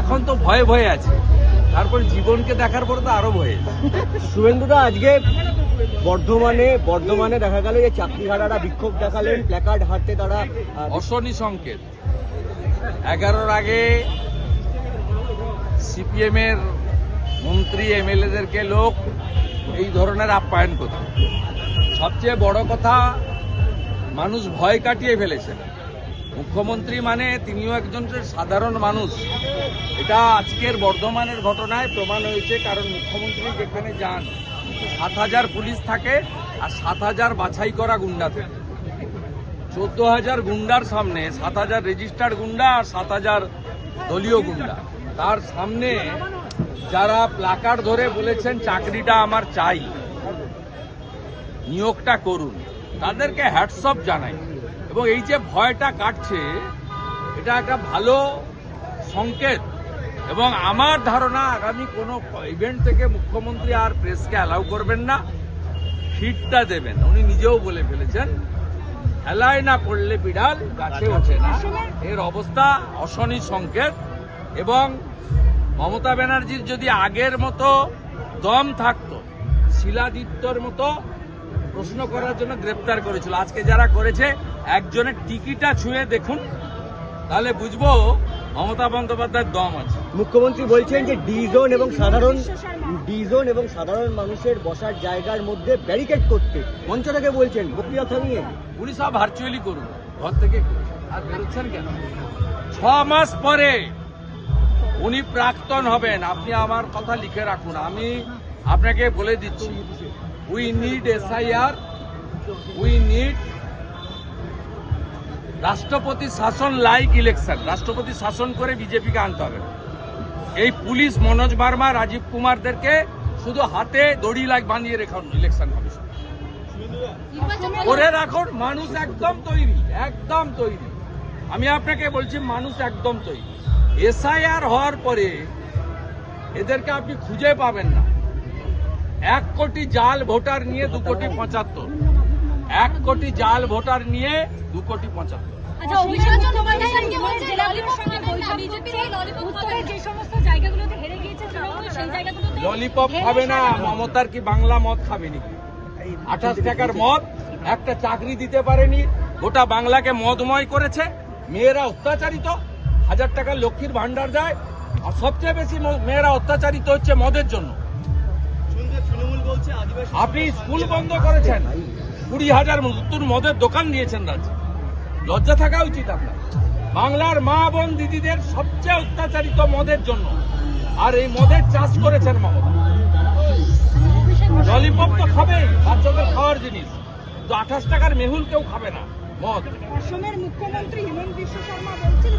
এখন তো ভয়ে ভয়ে আছে। তারপর জীবনকে দেখার পর তো আরও ভয়ে শুভেন্দুদা আজকে বর্ধমানে বর্ধমানে দেখা গেল যে চাকরিহারারা বিক্ষোভ দেখালেন প্ল্যাকার্ড হাতে তারা অশনি সংকেত। এগারোর আগে সিপিএম এর মন্ত্রী এমএলএদেরকে লোক এই ধরনের আপ্যায়ন করত। সবচেয়ে বড় কথা মানুষ ভয় কাটিয়ে ফেলেছেন মুখ্যমন্ত্রী মানে তিনিও একজন সাধারণ মানুষ। এটা আজকের বর্ধমানের ঘটনায় প্রমাণ হয়েছে, কারণ মুখ্যমন্ত্রী যেখানে যান, সাত হাজার পুলিশ থাকে আর সাত হাজার বাছাই করা গুন্ডা থাকে। চোদ্দ হাজার গুন্ডার সামনে, সাত হাজার রেজিস্টার্ড গুন্ডা আর সাত হাজার দলীয় গুন্ডা। তার সামনে যারা প্লাকার ধরে বলেছেন, চাকরিটা আমার চাই। নিয়োগটা করুন। তাদেরকে হ্যাটসঅপ জানাই। এবং এই যে ভয়টা কাটছে, এটা একটা ভালো সংকেত। এবং আমার ধারণা আগামী কোনো ইভেন্ট থেকে মুখ্যমন্ত্রী আর প্রেসকে অ্যালাউ করবেন না ফিটটা দেবেন। উনি নিজেও বলে ফেলেছেন হেলায় না পড়লে বিড়াল গাছে ওঠে না। এর অবস্থা অশনি সংকেত। এবং মমতা ব্যানার্জির যদি আগের মতো দম থাকতো, শিলাদিত্যর মতো প্রশ্ন করার জন্য গ্রেপ্তার করেছিল। আজকে যারা করেছে একজনের টিকিটা ছুঁয়ে দেখুন তাহলে বুঝব মমতা বন্দ্যোপাধ্যায়ের দম আছে। মুখ্যমন্ত্রী বলছেন যে ডি জোন এবং সাধারণ ডি জোন এবং সাধারণ মানুষের বসার জায়গার মধ্যে ব্যারিকেড করতে। মঞ্চ থেকে বলছেন বক্তৃতা থামিয়ে। উনি সব ভার্চুয়ালি করুন ঘর থেকে আর বেরোচ্ছেন কেন? ছ মাস পরে উনি প্রাক্তন হবেন আপনি আমার কথা লিখে রাখুন আমি আপনাকে বলে দিচ্ছি we need SIR we need রাষ্ট্রপতি শাসন লাইক ইলেকশন। রাষ্ট্রপতি শাসন করে বিজেপিকে আনতে হবে। এই পুলিশ মনোজ বার্মা, রাজীব কুমারদেরকে শুধু হাতে দড়ি লাগ বানিয়ে রেখুন ইলেকশন কমিশন করে রাখুন, মানুষ একদম তৈরি একদম তৈরি। আমি আপনাকে বলছি, মানুষ একদম তৈরি। এসআইআর হওয়ার পরে এদেরকে আপনি খুঁজে পাবেন না। এক কোটি জাল ভোটার নিয়ে দু কোটি পঁচাত্তর। এক কোটি জাল ভোটার নিয়ে দু কোটি পঁচাত্তর। আচ্ছা অভিষেক চট্টোপাধ্যায় কি বলছে ললিপপ সঙ্গে বলছে বিজেপির এই ললিপপ উত্তরে যে সমস্ত জায়গাগুলোতে হেরে গিয়েছে তৃণমূল সেই জায়গাগুলোতে ললিপপ খাবে না মমতার কি বাংলা মদ খাবে নাকি? আঠাশ টাকার মদ একটা চাকরি দিতে পারেনি গোটা বাংলাকে মদময় করেছে। মেয়েরা অত্যাচারিত হাজার টাকার লক্ষ্মীর ভান্ডার দেয় আর সবচেয়ে বেশি মেয়েরা অত্যাচারিত হচ্ছে মদের জন্য। আপনি স্কুল বন্ধ করেছেন কুড়ি হাজার নতুন মদের দোকান দিয়েছেন রাজ্যে। লজ্জা থাকা উচিত আপনার। বাংলার মা বোন দিদিদের সবচেয়ে অত্যাচারিত মদের জন্য। আর এই মদের চাষ করেছেন মমতা ললিপপ তো খাবেই, বাচ্চাদের খাওয়ার জিনিস। তো আঠাশ টাকার মেহুল কেউ খাবে না, মদ। অসমের মুখ্যমন্ত্রী হিমন্ত বিশ্ব শর্মা বলছেন